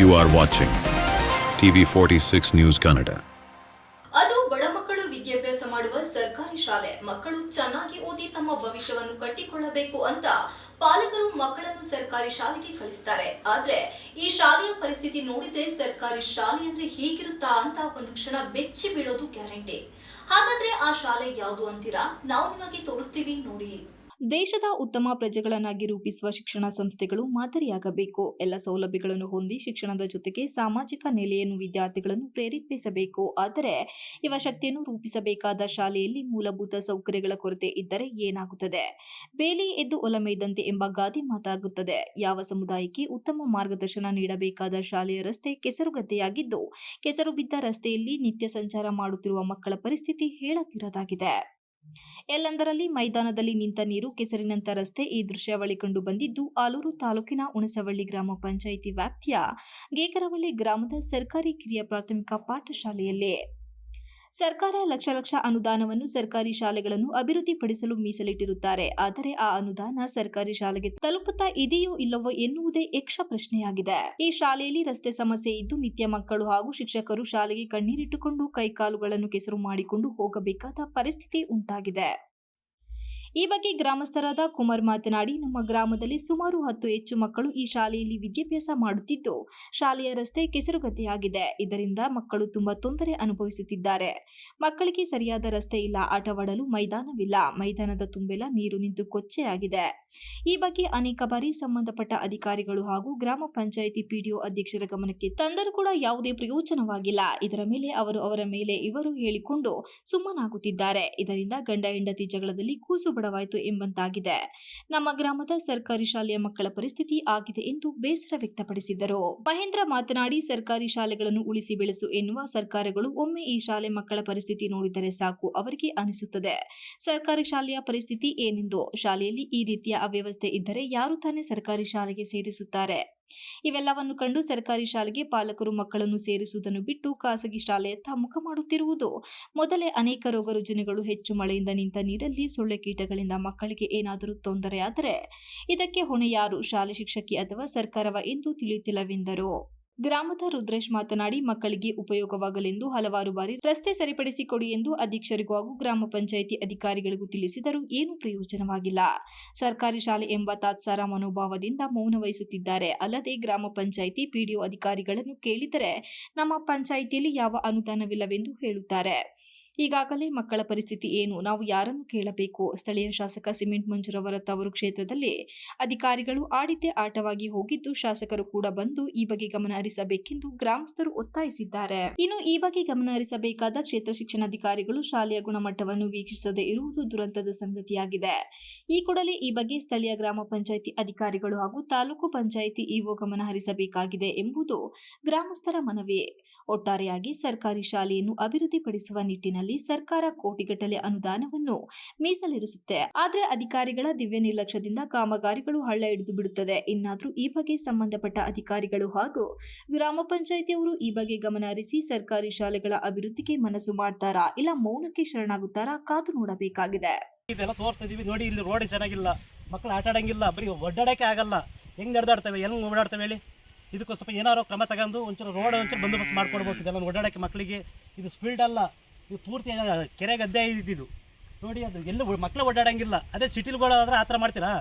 You are watching TV 46 News Kannada. ಅದು ಬಡ ಮಕ್ಕಳು ವಿದ್ಯಾಭ್ಯಾಸ ಮಾಡುವ ಸರ್ಕಾರಿ ಶಾಲೆ. ಮಕ್ಕಳು ಚೆನ್ನಾಗಿ ಓದಿ ತಮ್ಮ ಭವಿಷ್ಯವನ್ನು ಕಟ್ಟಿಕೊಳ್ಳಬೇಕು ಅಂತ ಪಾಲಕರು ಮಕ್ಕಳನ್ನು ಸರ್ಕಾರಿ ಶಾಲೆಗೆ ಕಳಿಸ್ತಾರೆ. ಆದ್ರೆ ಈ ಶಾಲೆಯ ಪರಿಸ್ಥಿತಿ ನೋಡಿದ್ರೆ ಸರ್ಕಾರಿ ಶಾಲೆ ಅಂದ್ರೆ ಹೀಗಿರುತ್ತಾ ಅಂತ ಒಂದು ಕ್ಷಣ ಬೆಚ್ಚಿ ಬೀಳೋದು ಗ್ಯಾರಂಟಿ. ಹಾಗಾದ್ರೆ ಆ ಶಾಲೆ ಯಾವುದು ಅಂತೀರಾ? ನಾವು ನಿಮಗೆ ತೋರಿಸ್ತೀವಿ ನೋಡಿ. ದೇಶದ ಉತ್ತಮ ಪ್ರಜೆಗಳನ್ನಾಗಿ ರೂಪಿಸುವ ಶಿಕ್ಷಣ ಸಂಸ್ಥೆಗಳು ಮಾದರಿಯಾಗಬೇಕು. ಎಲ್ಲ ಸೌಲಭ್ಯಗಳನ್ನು ಹೊಂದಿ ಶಿಕ್ಷಣದ ಜೊತೆಗೆ ಸಾಮಾಜಿಕ ನೆಲೆಯನ್ನು ವಿದ್ಯಾರ್ಥಿಗಳನ್ನು ಪ್ರೇರೇಪಿಸಬೇಕು. ಆದರೆ ಇವ ಶಕ್ತಿಯನ್ನು ರೂಪಿಸಬೇಕಾದ ಶಾಲೆಯಲ್ಲಿ ಮೂಲಭೂತ ಸೌಕರ್ಯಗಳ ಕೊರತೆ ಇದ್ದರೆ ಏನಾಗುತ್ತದೆ? ಬೇಲಿ ಎದ್ದು ಒಲಮೇದಂತೆ ಎಂಬ ಗಾದೆ ಮಾತಾಗುತ್ತದೆ. ಯಾವ ಸಮುದಾಯಕ್ಕೆ ಉತ್ತಮ ಮಾರ್ಗದರ್ಶನ ನೀಡಬೇಕಾದ ಶಾಲೆಯ ರಸ್ತೆ ಕೆಸರುಗದ್ದೆಯಾಗಿದ್ದು ಕೆಸರು ಬಿದ್ದ ರಸ್ತೆಯಲ್ಲಿ ನಿತ್ಯ ಸಂಚಾರ ಮಾಡುತ್ತಿರುವ ಮಕ್ಕಳ ಪರಿಸ್ಥಿತಿ ಹೇಳತಿರದಾಗಿದೆ. ಎಲ್ಲೆಂದರಲ್ಲಿ ಮೈದಾನದಲ್ಲಿ ನಿಂತ ನೀರು ಕೆಸರಿನಂತ ರಸ್ತೆ ಈ ದೃಶ್ಯಾವಳಿ ಕಂಡು ಬಂದಿದ್ದು ಆಲೂರು ತಾಲೂಕಿನ ಹುಣಸವಳ್ಳಿ ಗ್ರಾಮ ಪಂಚಾಯಿತಿ ವ್ಯಾಪ್ತಿಯ ಗೇಕರವಳ್ಳಿ ಗ್ರಾಮದ ಸರ್ಕಾರಿ ಕಿರಿಯ ಪ್ರಾಥಮಿಕ ಪಾಠಶಾಲೆಯಲ್ಲಿ. ಸರ್ಕಾರ ಲಕ್ಷ ಲಕ್ಷ ಅನುದಾನವನ್ನು ಸರ್ಕಾರಿ ಶಾಲೆಗಳನ್ನು ಅಭಿವೃದ್ಧಿಪಡಿಸಲು ಮೀಸಲಿಟ್ಟಿರುತ್ತಾರೆ. ಆದರೆ ಆ ಅನುದಾನ ಸರ್ಕಾರಿ ಶಾಲೆಗೆ ತಲುಪುತ್ತಾ ಇದೆಯೋ ಇಲ್ಲವೋ ಎನ್ನುವುದೇ ಯಕ್ಷ ಪ್ರಶ್ನೆಯಾಗಿದೆ. ಈ ಶಾಲೆಯಲ್ಲಿ ರಸ್ತೆ ಸಮಸ್ಯೆ ಇದ್ದು ನಿತ್ಯ ಮಕ್ಕಳು ಹಾಗೂ ಶಿಕ್ಷಕರು ಶಾಲೆಗೆ ಕಣ್ಣೀರಿಟ್ಟುಕೊಂಡು ಕೈಕಾಲುಗಳನ್ನು ಕೆಸರು ಮಾಡಿಕೊಂಡು ಹೋಗಬೇಕಾದ ಪರಿಸ್ಥಿತಿ ಉಂಟಾಗಿದೆ. ಈ ಬಗ್ಗೆ ಗ್ರಾಮಸ್ಥರಾದ ಕುಮಾರ್ ಮಾತನಾಡಿ, ನಮ್ಮ ಗ್ರಾಮದಲ್ಲಿ ಸುಮಾರು ಹತ್ತು ಹೆಚ್ಚು ಮಕ್ಕಳು ಈ ಶಾಲೆಯಲ್ಲಿ ವಿದ್ಯಾಭ್ಯಾಸ ಮಾಡುತ್ತಿದ್ದು, ಶಾಲೆಯ ರಸ್ತೆ ಕೆಸರುಗತಿಯಾಗಿದೆ ಇದರಿಂದ ಮಕ್ಕಳು ತುಂಬಾ ತೊಂದರೆ ಅನುಭವಿಸುತ್ತಿದ್ದಾರೆ. ಮಕ್ಕಳಿಗೆ ಸರಿಯಾದ ರಸ್ತೆ ಇಲ್ಲ, ಆಟವಾಡಲು ಮೈದಾನವಿಲ್ಲ. ಮೈದಾನದ ತುಂಬೆಲ್ಲ ನೀರು ನಿಂತು ಕೊಚ್ಚೆಯಾಗಿದೆ. ಈ ಬಗ್ಗೆ ಅನೇಕ ಬಾರಿ ಸಂಬಂಧಪಟ್ಟ ಅಧಿಕಾರಿಗಳು ಹಾಗೂ ಗ್ರಾಮ ಪಂಚಾಯಿತಿ ಪಿಡಿಒ ಅಧ್ಯಕ್ಷರ ಗಮನಕ್ಕೆ ತಂದರೂ ಕೂಡ ಯಾವುದೇ ಪ್ರಯೋಜನವಾಗಿಲ್ಲ. ಇದರ ಮೇಲೆ ಅವರು ಅವರ ಮೇಲೆ ಇವರು ಹೇಳಿಕೊಂಡು ಸುಮ್ಮನಾಗುತ್ತಿದ್ದಾರೆ. ಇದರಿಂದ ಗಂಡ, ಹೆಂಡತಿ ಜಗಳದಲ್ಲಿ ಕೂಸು ಬಡವಾಯಿತು ಎಂಬಂತಾಗಿದೆ. ನಮ್ಮ ಗ್ರಾಮದ ಸರ್ಕಾರಿ ಶಾಲೆಯ ಮಕ್ಕಳ ಪರಿಸ್ಥಿತಿ ಆಗಿದೆ ಎಂದು ಬೇಸರ ವ್ಯಕ್ತಪಡಿಸಿದರು. ಮಹೇಂದ್ರ ಮಾತನಾಡಿ, ಸರ್ಕಾರಿ ಶಾಲೆಗಳನ್ನು ಉಳಿಸಿ ಬೆಳೆಸು ಎನ್ನುವ ಸರ್ಕಾರಗಳು ಒಮ್ಮೆ ಈ ಶಾಲೆ ಮಕ್ಕಳ ಪರಿಸ್ಥಿತಿ ನೋಡಿದರೆ ಸಾಕು ಅವರಿಗೆ ಅನಿಸುತ್ತದೆ. ಸರ್ಕಾರಿ ಶಾಲೆಯ ಪರಿಸ್ಥಿತಿ ಏನೆಂದು? ಶಾಲೆಯಲ್ಲಿ ಈ ರೀತಿಯ ಅವ್ಯವಸ್ಥೆ ಇದ್ದರೆ ಯಾರು ತಾನೇ ಸರ್ಕಾರಿ ಶಾಲೆಗೆ ಸೇರಿಸುತ್ತಾರೆ? ಇವೆಲ್ಲವನ್ನು ಕಂಡು ಸರ್ಕಾರಿ ಶಾಲೆಗೆ ಪಾಲಕರು ಮಕ್ಕಳನ್ನು ಸೇರಿಸುವುದನ್ನು ಬಿಟ್ಟು ಖಾಸಗಿ ಶಾಲೆಯತ್ತ ಮುಖ ಮಾಡುತ್ತಿರುವುದು. ಮೊದಲೇ ಅನೇಕ ರೋಗ ರುಜಿನಗಳು ಹೆಚ್ಚು ಮಳೆಯಿಂದ ನಿಂತ ನೀರಲ್ಲಿ ಸೊಳ್ಳೆ ಕೀಟಗಳಿಂದ ಮಕ್ಕಳಿಗೆ ಏನಾದರೂ ತೊಂದರೆಯಾದರೆ ಇದಕ್ಕೆ ಹೊಣೆ ಯಾರು ಶಾಲೆ ಶಿಕ್ಷಕಿ ಅಥವಾ ಸರ್ಕಾರವ ಎಂದು ತಿಳಿಯುತ್ತಿಲ್ಲವೆಂದರು. ಗ್ರಾಮದ ರುದ್ರೇಶ್ ಮಾತನಾಡಿ, ಮಕ್ಕಳಿಗೆ ಉಪಯೋಗವಾಗಲೆಂದು ಹಲವಾರು ಬಾರಿ ರಸ್ತೆ ಸರಿಪಡಿಸಿಕೊಡಿ ಎಂದು ಅಧ್ಯಕ್ಷರಿಗೂ ಹಾಗೂ ಗ್ರಾಮ ಪಂಚಾಯಿತಿ ಅಧಿಕಾರಿಗಳಿಗೂ ತಿಳಿಸಿದರೂ ಏನು ಪ್ರಯೋಜನವಾಗಿಲ್ಲ. ಸರ್ಕಾರಿ ಶಾಲೆ ಎಂಬ ತಾತ್ಸಾರ ಮನೋಭಾವದಿಂದ ಮೌನ ವಹಿಸುತ್ತಿದ್ದಾರೆ ಅಲ್ಲದೆ ಗ್ರಾಮ ಪಂಚಾಯಿತಿ ಪಿಡಿಒ ಅಧಿಕಾರಿಗಳನ್ನು ಕೇಳಿದರೆ ನಮ್ಮ ಪಂಚಾಯಿತಿಯಲ್ಲಿ ಯಾವ ಅನುದಾನವಿಲ್ಲವೆಂದು ಹೇಳುತ್ತಾರೆ. ಈಗಾಗಲೇ ಮಕ್ಕಳ ಪರಿಸ್ಥಿತಿ ಏನು? ನಾವು ಯಾರನ್ನು ಕೇಳಬೇಕು? ಸ್ಥಳೀಯ ಶಾಸಕ ಸಿಮೆಂಟ್ ಮಂಜುರವರ ತವರು ಕ್ಷೇತ್ರದಲ್ಲಿ ಅಧಿಕಾರಿಗಳು ಆಡಿದ್ದೇ ಆಟವಾಗಿ ಹೋಗಿದ್ದು ಶಾಸಕರು ಕೂಡ ಬಂದು ಈ ಬಗ್ಗೆ ಗಮನ ಹರಿಸಬೇಕೆಂದು ಗ್ರಾಮಸ್ಥರು ಒತ್ತಾಯಿಸಿದ್ದಾರೆ. ಇನ್ನು ಈ ಬಗ್ಗೆ ಗಮನ ಹರಿಸಬೇಕಾದ ಕ್ಷೇತ್ರ ಶಿಕ್ಷಣಾಧಿಕಾರಿಗಳು ಶಾಲೆಯ ಗುಣಮಟ್ಟವನ್ನು ವೀಕ್ಷಿಸದೆ ಇರುವುದು ದುರಂತದ ಸಂಗತಿಯಾಗಿದೆ. ಈ ಕೂಡಲೇ ಈ ಬಗ್ಗೆ ಸ್ಥಳೀಯ ಗ್ರಾಮ ಪಂಚಾಯಿತಿ ಅಧಿಕಾರಿಗಳು ಹಾಗೂ ತಾಲೂಕು ಪಂಚಾಯಿತಿ ಇಒ ಗಮನ ಹರಿಸಬೇಕಾಗಿದೆ ಎಂಬುದು ಗ್ರಾಮಸ್ಥರ ಮನವಿ ಒಟ್ಟಾರೆಯಾಗಿ ಸರ್ಕಾರಿ ಶಾಲೆಯನ್ನು ಅಭಿವೃದ್ಧಿಪಡಿಸುವ ನಿಟ್ಟಿನಲ್ಲಿ ಸರ್ಕಾರ ಕೋಟಿಗಟ್ಟಲೆ ಅನುದಾನವನ್ನು ಮೀಸಲಿರಿಸುತ್ತೆ. ಆದರೆ ಅಧಿಕಾರಿಗಳ ದಿವ್ಯ ನಿರ್ಲಕ್ಷ್ಯದಿಂದ ಕಾಮಗಾರಿಗಳು ಹಳ್ಳ ಹಿಡಿದು ಬಿಡುತ್ತದೆ. ಇನ್ನಾದರೂ ಈ ಬಗ್ಗೆ ಸಂಬಂಧಪಟ್ಟ ಅಧಿಕಾರಿಗಳು ಹಾಗೂ ಗ್ರಾಮ ಪಂಚಾಯಿತಿಯವರು ಈ ಬಗ್ಗೆ ಗಮನ ಹರಿಸಿ ಸರ್ಕಾರಿ ಶಾಲೆಗಳ ಅಭಿವೃದ್ಧಿಗೆ ಮನಸ್ಸು ಮಾಡ್ತಾರಾ? ಇಲ್ಲ ಮೌನಕ್ಕೆ ಶರಣಾಗುತ್ತಾರಾ? ಕಾದು ನೋಡಬೇಕಾಗಿದೆ. ಇದೆಲ್ಲ ತೋರಿಸ್ತಾ ಇದೀವಿ. ನೋಡಿ, ಇಲ್ಲಿ ರೋಡ್ ಚೆನ್ನಾಗಿಲ್ಲ. ಮಕ್ಕಳು ಆಟ ಆಡಂಗಿಲ್ಲ. ಬರೀ ಒಡ್ಡಾಡಕ್ಕೆ ಆಗಲ್ಲ. ಹೆಂಗ್ ನಡೆದಾಡ್ತವೆ? ಹೆಂಗ್ ಓಡಾಡ್ತವೆ ಹೇಳಿ? ಇದಕ್ಕೋಸ್ಕರ ಏನಾರೋ ಕ್ರಮ ತಗೊಂಡು ಒಂಚೂರು ರೋಡ್ ಒಂಚೂರು ಬಂದೋಬಸ್ತ್ ಮಾಡ್ಕೊಡ್ಬೇಕು. ಇದೆಲ್ಲ ಓಡಾಡಕ್ಕೆ ಮಕ್ಕಳಿಗೆ ಇದು ಸ್ಪೀಡ್ ಅಲ್ಲ. ಇದು ಪೂರ್ತಿ ಕೆರೆ ಗದ್ದೆ ಇದ್ದಿದ್ದು. ನೋಡಿ ಅದು ಎಲ್ಲೂ ಮಕ್ಕಳು ಓಡಾಡಂಗಿಲ್ಲ. ಅದೇ ಸಿಟಿಲ್ಗಳಾದ್ರೆ ಆ ಥರ ಮಾಡ್ತೀರಾ?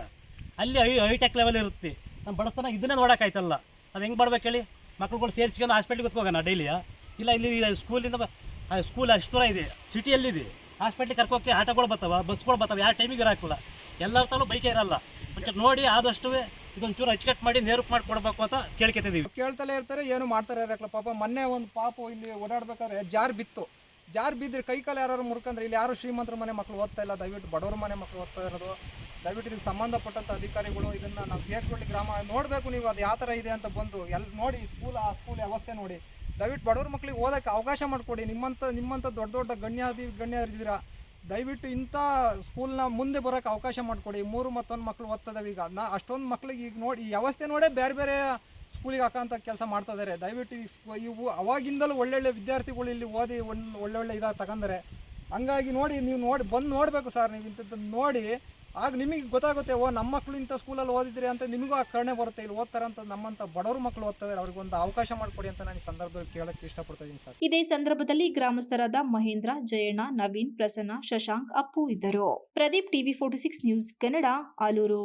ಅಲ್ಲಿ ಐ ಹೈಟೆಕ್ ಲೆವೆಲ್ ಇರುತ್ತೆ. ನಮ್ಮ ಬಡತನ ಇದನ್ನೇ ನೋಡೋಕ್ಕಾಯ್ತಲ್ಲ. ನಾವು ಹೆಂಗೆ ಮಾಡ್ಬೇಕು ಹೇಳಿ? ಮಕ್ಳುಗಳು ಸೇರಿಸ್ಕೊಂಡು ಹಾಸ್ಪಿಟ್ಲಿಗೆ ಹೋಗೋಣ ಡೈಲಿಯಾ ಇಲ್ಲ ಇಲ್ಲಿ ಸ್ಕೂಲಿಂದ ಸ್ಕೂಲ್ ಅಷ್ಟು ದೂರ ಇದೆ. ಸಿಟಿಯಲ್ಲಿದೆ ಹಾಸ್ಪಿಟ್ಲಿಗೆ ಕರ್ಕೋಕೆ ಆಟೋಗಳು ಬರ್ತಾವ ಬಸ್ಗಳು ಬರ್ತಾವೆ ಯಾವ ಟೈಮಿಗೆ ಇರೋಕ್ಕಿಲ್ಲ ಎಲ್ಲರ ತಾಲೂ ಬೈಕೇ ಇರಲ್ಲ. ಒಂಚೂರು ನೋಡಿ ಆದಷ್ಟು ಇದೊಂಚೂರು ಅಚ್ಚುಕಟ್ಟು ಮಾಡಿ ನೇರಕ್ಕೆ ಮಾಡಿ ಕೊಡಬೇಕು ಅಂತ ಕೇಳ್ಕೊತಿದ್ದೀವಿ ಕೇಳ್ತಲೇ ಇರ್ತಾರೆ, ಏನು ಮಾಡ್ತಾರೆ ಪಾಪ ಮೊನ್ನೆ ಒಂದು ಪಾಪು ಇಲ್ಲಿ ಓಡಾಡ್ಬೇಕಾದ್ರೆ ಜಾರ್ ಬಿತ್ತು. ಜಾರ್ ಬಿದ್ದರೆ ಕೈ ಕಾಲು ಯಾರು ಮುರ್ಕಂದ್ರೆ ಇಲ್ಲಿ ಯಾರು ಶ್ರೀಮಂತರ ಮನೆ ಮಕ್ಕಳು ಓದ್ತಾ ಇಲ್ಲ, ದಯವಿಟ್ಟು ಬಡವ್ರ ಮನೆ ಮಕ್ಕಳು ಓದ್ತಾ ಇರೋದು. ದಯವಿಟ್ಟು ಇದಕ್ಕೆ ಸಂಬಂಧಪಟ್ಟಂಥ ಅಧಿಕಾರಿಗಳು ಇದನ್ನ ನಾವು ಕೇರ್ಕೊಳ್ಳಿ ಗ್ರಾಮ ನೋಡಬೇಕು ನೀವು ಅದು ಯಾವ ಥರ ಇದೆ ಅಂತ ಬಂದು ಎಲ್ಲಿ ನೋಡಿ ಸ್ಕೂಲ್ ಆ ಸ್ಕೂಲ್ ವ್ಯವಸ್ಥೆ ನೋಡಿ. ದಯವಿಟ್ಟು ಬಡವ್ರ ಮಕ್ಕಳಿಗೆ ಓದೋಕ್ಕೆ ಅವಕಾಶ ಮಾಡಿಕೊಡಿ. ನಿಮ್ಮಂಥ ನಿಮ್ಮಂಥ ದೊಡ್ಡ ದೊಡ್ಡ ಗಣ್ಯಾಧಿ ಗಣ್ಯರಿದ್ದೀರಾ, ದಯವಿಟ್ಟು ಇಂಥ ಸ್ಕೂಲ್ನ ಮುಂದೆ ಬರೋಕ್ಕೆ ಅವಕಾಶ ಮಾಡಿಕೊಡಿ. ಮೂರು ಮತ್ತೊಂದು ಮಕ್ಕಳು ಓದ್ತದವೆ ಈಗ. ನಾ ಅಷ್ಟೊಂದು ಮಕ್ಳಿಗೆ ಈಗ ನೋಡಿ ಈ ವ್ಯವಸ್ಥೆ ನೋಡೇ ಬೇರೆ ಬೇರೆ ಸ್ಕೂಲಿಗೆ ಹಾಕೋಂಥ ಕೆಲಸ ಮಾಡ್ತಾ ಇದ್ದಾರೆ ದಯವಿಟ್ಟು ಇವು ಅವಾಗಿಂದಲೂ ಒಳ್ಳೊಳ್ಳೆ ವಿದ್ಯಾರ್ಥಿಗಳು ಇಲ್ಲಿ ಓದಿ ಒಂದು ಒಳ್ಳೊಳ್ಳೆ ಇದಾಗ ತಗೊಂಡರೆ ಹಂಗಾಗಿ ನೋಡಿ ನೀವು ನೋಡಿ, ಬಂದು ನೋಡಬೇಕು ಸರ್ ನೀವು ಇಂಥದ್ದನ್ನು ನೋಡಿ. ಆಗ ನಿಮಗೆ ಗೊತ್ತಾಗುತ್ತೆ, ಓ ನಮ್ಮ ಮಕ್ಕಳು ಇಂಥ ಸ್ಕೂಲಲ್ಲಿ ಓದಿದ್ರಿ ಅಂತ ನಿಮಗೂ ಆ ಕರ್ಣೆ ಬರುತ್ತೆ. ಇಲ್ಲಿ ಓದ್ತಾರೆ ಅಂತ ನಮ್ಮಂಥ ಬಡವರು ಮಕ್ಕಳು ಓದ್ತಾರೆ ಅವ್ರಿಗೆ ಒಂದು ಅವಕಾಶ ಮಾಡಿಕೊಡಿ ಅಂತ ನಾನು ಈ ಸಂದರ್ಭದಲ್ಲಿ ಕೇಳಕ್ಕೆ ಇಷ್ಟಪಡ್ತಾ ಇದ್ದೀನಿ ಸರ್. ಇದೇ ಸಂದರ್ಭದಲ್ಲಿ ಗ್ರಾಮಸ್ಥರಾದ ಮಹೇಂದ್ರ, ಜಯಣ್ಣ, ನವೀನ್, ಪ್ರಸನ್ನ, ಶಶಾಂಕ್, ಅಪ್ಪು ಇದ್ದರು. Pradeep TV forty six news Kannada, Alur.